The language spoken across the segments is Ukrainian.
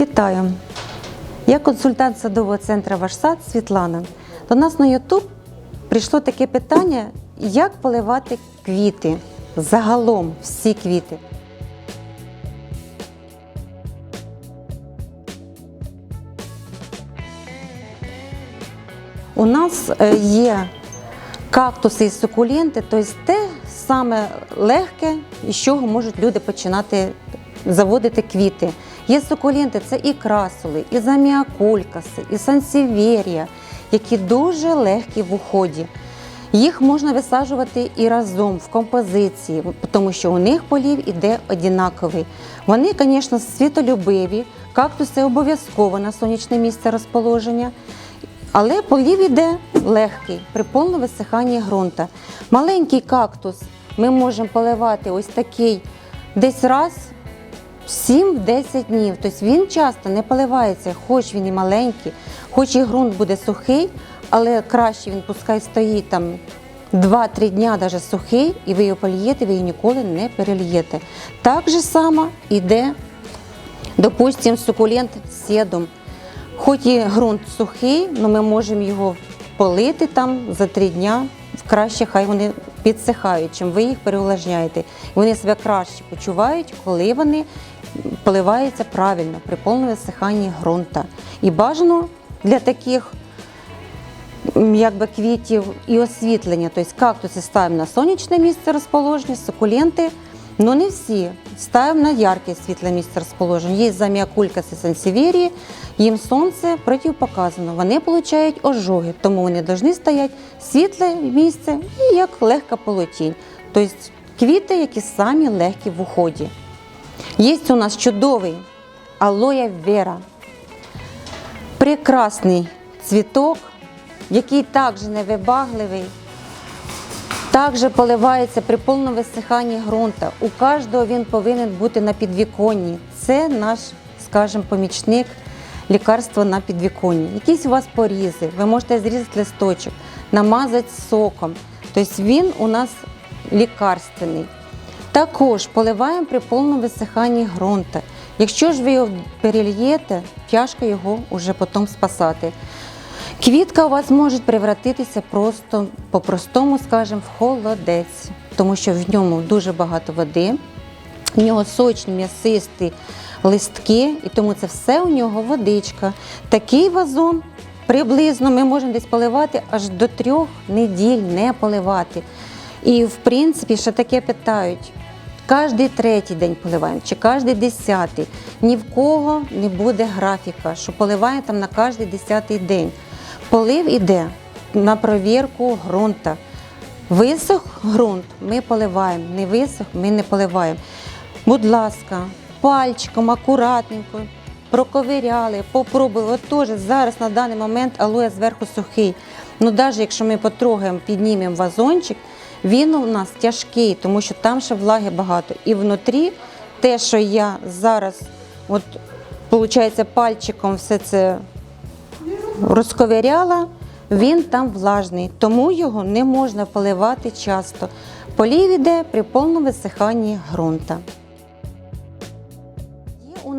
Вітаю! Я консультант садового центру Ваш сад Світлана. До нас на YouTube прийшло таке питання, як поливати квіти, загалом всі квіти. У нас е, є кактуси і сукуленти, тобто те саме легке, з чого можуть люди починати заводити квіти. Є сукуленти, це і красули, і заміакулькаси, і сансіверія, які дуже легкі в уході. Їх можна висаджувати і разом в композиції, тому що у них полів іде однаковий. Вони, звісно, світолюбиві, кактуси обов'язково на сонячне місце розположення. Але полів іде легкий при повному висиханні ґрунта. Маленький кактус ми можемо поливати ось такий десь раз 7-10 днів. Тобто він часто не поливається, хоч він і маленький, хоч і ґрунт буде сухий, але краще він пускай стоїть там 2-3 дня навіть сухий, і ви його полієте, ви його ніколи не перельєте. Так же само іде, допустимо, сукулент з седом. Хоч і ґрунт сухий, але ми можемо його полити там за три дня. Краще хай вони підсихають, чим ви їх переувлажняєте. Вони себе краще почувають, коли вони поливаються правильно при повному висиханні ґрунта. І бажано для таких якби, квітів і освітлення. Тобто кактуси ставимо на сонячне місце розположення, сукуленти. Ну не всі. Ставимо на ярке світле місце розположення. Є заміакулькаси сансіверії, їм сонце противопоказано. Вони отримують ожоги, тому вони повинні стояти світле місце і як легка полотінь. Тобто квіти, які самі легкі в уході. Є у нас чудовий алоя вера. Прекрасний цвіток, який також невибагливий, також поливається при повному висиханні ґрунта. У кожного він повинен бути на підвіконні. Це наш, скажімо, помічник лікарство на підвіконні. Якісь у вас порізи, ви можете зрізати листочок, намазати соком. Тобто він у нас лікарственний. Також поливаємо при повному висиханні ґрунта. Якщо ж ви його перельєте, тяжко його вже потім спасати. Квітка у вас може превратитися просто по-простому, скажімо, в холодець, тому що в ньому дуже багато води, в нього сочні, м'ясисті листки, і тому це все у нього водичка. Такий вазон приблизно ми можемо десь поливати аж до трьох неділь не поливати. І в принципі ще таке питають. Кожний третій день поливаємо чи кожний десятий. Ні в кого не буде графіка, що поливаємо там на кожний десятий день. Полив іде на провірку ґрунта. Висох ґрунт ми поливаємо, не висох ми не поливаємо. Будь ласка, пальчиком, акуратненько, проковиряли, попробували. От теж зараз на даний момент алоє зверху сухий. Ну, навіть якщо ми потрогаємо, піднімемо вазончик, він у нас тяжкий, тому що там ще влаги багато. І внутрі те, що я зараз, от, виходить, пальчиком все це розковиряла, він там влажний, тому його не можна поливати часто. Полів іде при повному висиханні ґрунта.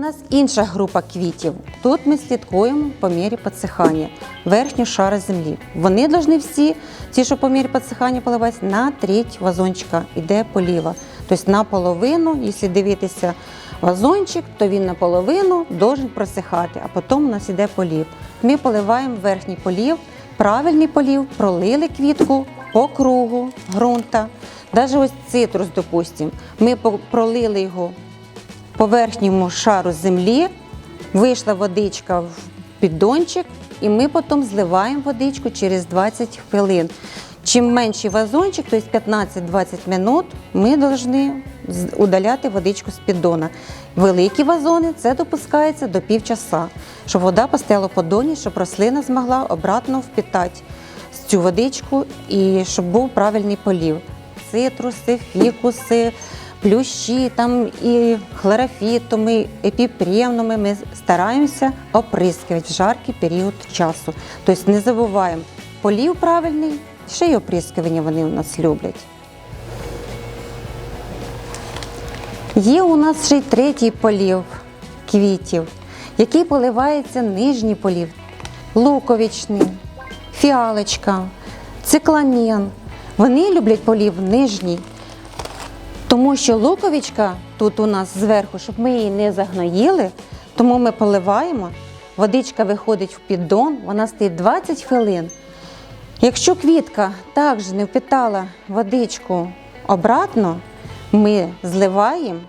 Нас інша група квітів. Тут ми слідкуємо по мірі підсихання верхнього шара землі. Вони повинні всі, ті, що по мірі підсихання поливаються, на треть вазончика йде поліва. Тобто наполовину, якщо дивитися вазончик, то він наполовину должен просихати, а потім у нас йде полів. Ми поливаємо верхній полів, правильний полів, пролили квітку по кругу ґрунта. Навіть ось цитрус, допустимо, ми пролили його по верхньому шару землі, вийшла водичка в піддончик, і ми потім зливаємо водичку через 20 хвилин. Чим менший вазончик, тобто 15-20 минут, ми повинні удаляти водичку з піддона. Великі вазони це допускається до півчаса, щоб вода постояла в подоні, щоб рослина змогла обратно впітати цю водичку і щоб був правильний полів. Цитруси, фікуси, плющі, там і хлорофітами, епіпремними ми стараємося оприскувати в жаркий період часу. Тобто не забуваємо, полів правильний, ще й оприскування вони у нас люблять. Є у нас ще й третій полів квітів. який поливається нижній полів, луковичний, фіалочка, цикламен. Вони люблять полів нижній. Тому що луковичка тут у нас зверху, щоб ми її не загноїли, тому ми поливаємо. Водичка виходить в піддон, вона стоїть 20 хвилин. Якщо квітка також не впитала водичку обратно, ми зливаємо,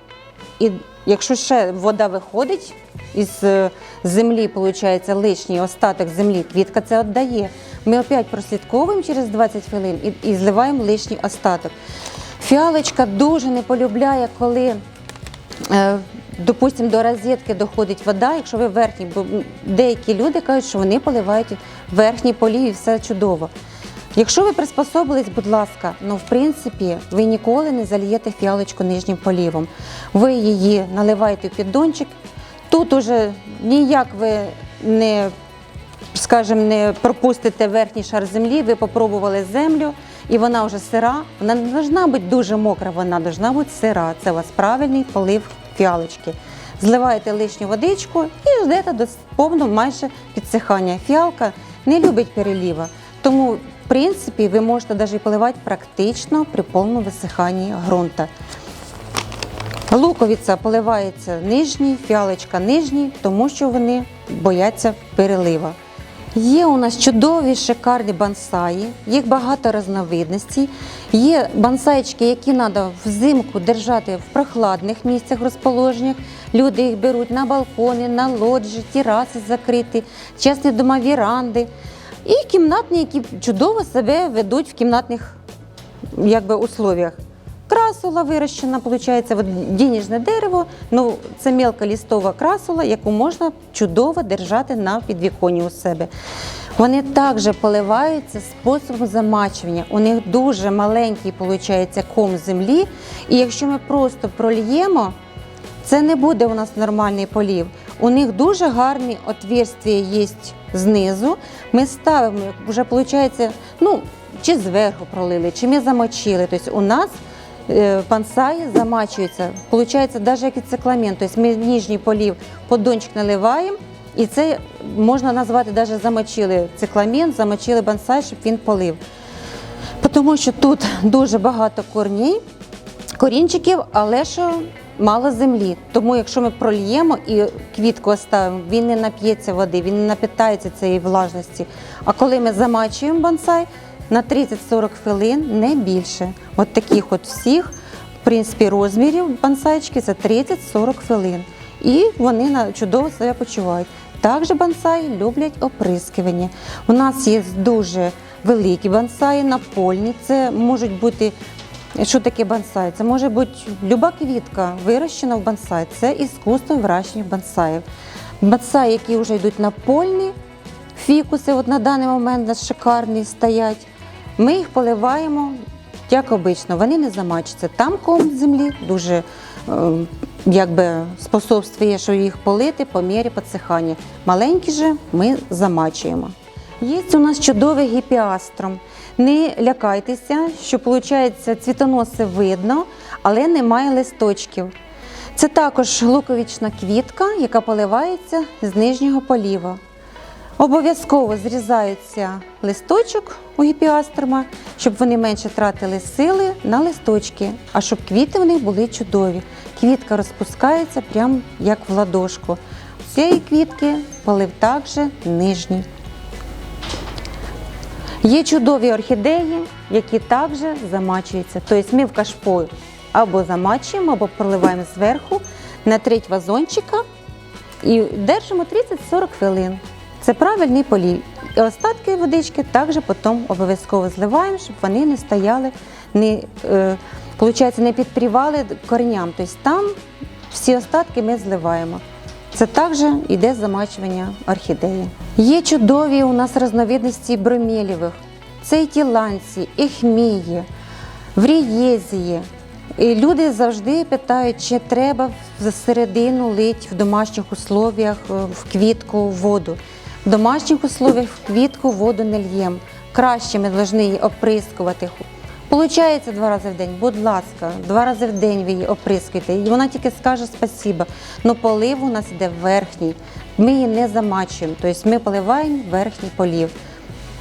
і якщо ще вода виходить із е, землі, виходить лишній остаток землі, квітка це віддає. Ми опять прослідковуємо через 20 хвилин і, і зливаємо лишній остаток. Фіалочка дуже не полюбляє, коли е, допустимо, до розетки доходить вода, якщо ви верхній, бо деякі люди кажуть, що вони поливають верхній полів і все чудово. Якщо ви приспособились, будь ласка, ну в принципі, ви ніколи не зальєте фіалочку нижнім полівом. Ви її наливаєте в піддончик. Тут уже ніяк ви не, скажімо, не пропустите верхній шар землі, ви попробували землю, і вона вже сира. Вона не повинна бути дуже мокра, вона повинна бути сира. Це у вас правильний полив фіалочки. Зливаєте лишню водичку і ждете до повного майже підсихання. Фіалка не любить переліва, тому в принципі ви можете навіть поливати практично при повному висиханні ґрунта. Луковиця поливається нижній, фіалочка нижній, тому що вони бояться перелива. Є у нас чудові шикарні бонсаї, їх багато різновидностей. Є бонсайчики, які треба взимку держати в прохладних місцях розположеннях. Люди їх беруть на балкони, на лоджі, тераси закриті, частні дома віранди. І кімнатні, які чудово себе ведуть в кімнатних якби, условиях. Красула вирощена, виходить, от дініжне дерево, ну це мелколістова красула, яку можна чудово держати на підвіконні у себе. Вони також поливаються способом замачування. У них дуже маленький виходить, ком землі, і якщо ми просто прольємо, це не буде у нас нормальний полів. У них дуже гарні отверстия є знизу. Ми ставимо, вже виходить, ну, чи зверху пролили, чи ми замочили. Тобто у нас пансаї замачуються, виходить, навіть як і цикламен. Тобто ми нижній полів подончик наливаємо, і це можна назвати навіть замочили цикламен, замочили бонсай, щоб він полив. Тому що тут дуже багато корней, корінчиків, але що мало землі. Тому якщо ми прольємо і квітку оставимо, він не нап'ється води, він не напитається цієї влажності. А коли ми замачуємо бонсай на 30-40 хвилин, не більше. От таких от всіх, в принципі, розмірів бонсайчики це 30-40 хвилин. І вони чудово себе почувають. Також бонсаї люблять оприскування. У нас є дуже великі бонсаї, напольні. Це можуть бути що таке бонсай? Це може бути люба квітка, вирощена в бонсай. Це іскусство вирощення бонсаїв. Бонсаї, які вже йдуть напольні, фікуси, от на даний момент шикарні стоять. Ми їх поливаємо, як обично, вони не замачуються. Там ком землі дуже е, якби способствує, що їх полити по мірі підсихання. Маленькі же ми замачуємо. Є у нас чудовий гіпіастром. Не лякайтеся, що виходить, цвітоноси видно, але немає листочків. Це також луковична квітка, яка поливається з нижнього поліва. Обов'язково зрізається листочок у гіпіастрома, щоб вони менше тратили сили на листочки, а щоб квіти в них були чудові. Квітка розпускається прямо як в ладошку. Цієї квітки полив також нижній. Є чудові орхідеї, які також замачуються. Тобто ми в кашпо або замачуємо, або проливаємо зверху на треть вазончика і держимо 30-40 хвилин. Це правильний полів. І остатки водички також потім обов'язково зливаємо, щоб вони не стояли, не, е, не підпрівали кореням. Тобто там всі остатки ми зливаємо. Це також йде замачування орхідеї. Є чудові у нас різновидності бромелєвих. Це і тіланці, і хмії, врієзії. І люди завжди питають, чи треба в середину лить в домашніх условіях е, в квітку воду. В домашніх условіях в квітку воду не л'ємо. Краще ми повинні її оприскувати Получається два рази в день, будь ласка, два рази в день ви її оприскуєте. І вона тільки скаже спасіба. Ну полив у нас іде верхній. Ми її не замачуємо, тобто ми поливаємо верхній полів.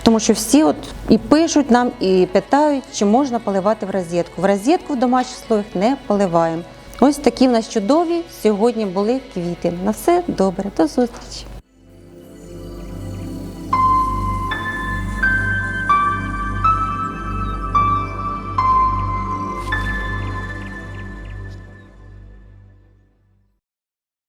Тому що всі от і пишуть нам, і питають, чи можна поливати в розетку. В розетку в домашніх условиях не поливаємо. Ось такі в нас чудові сьогодні були квіти. На все добре, до зустрічі!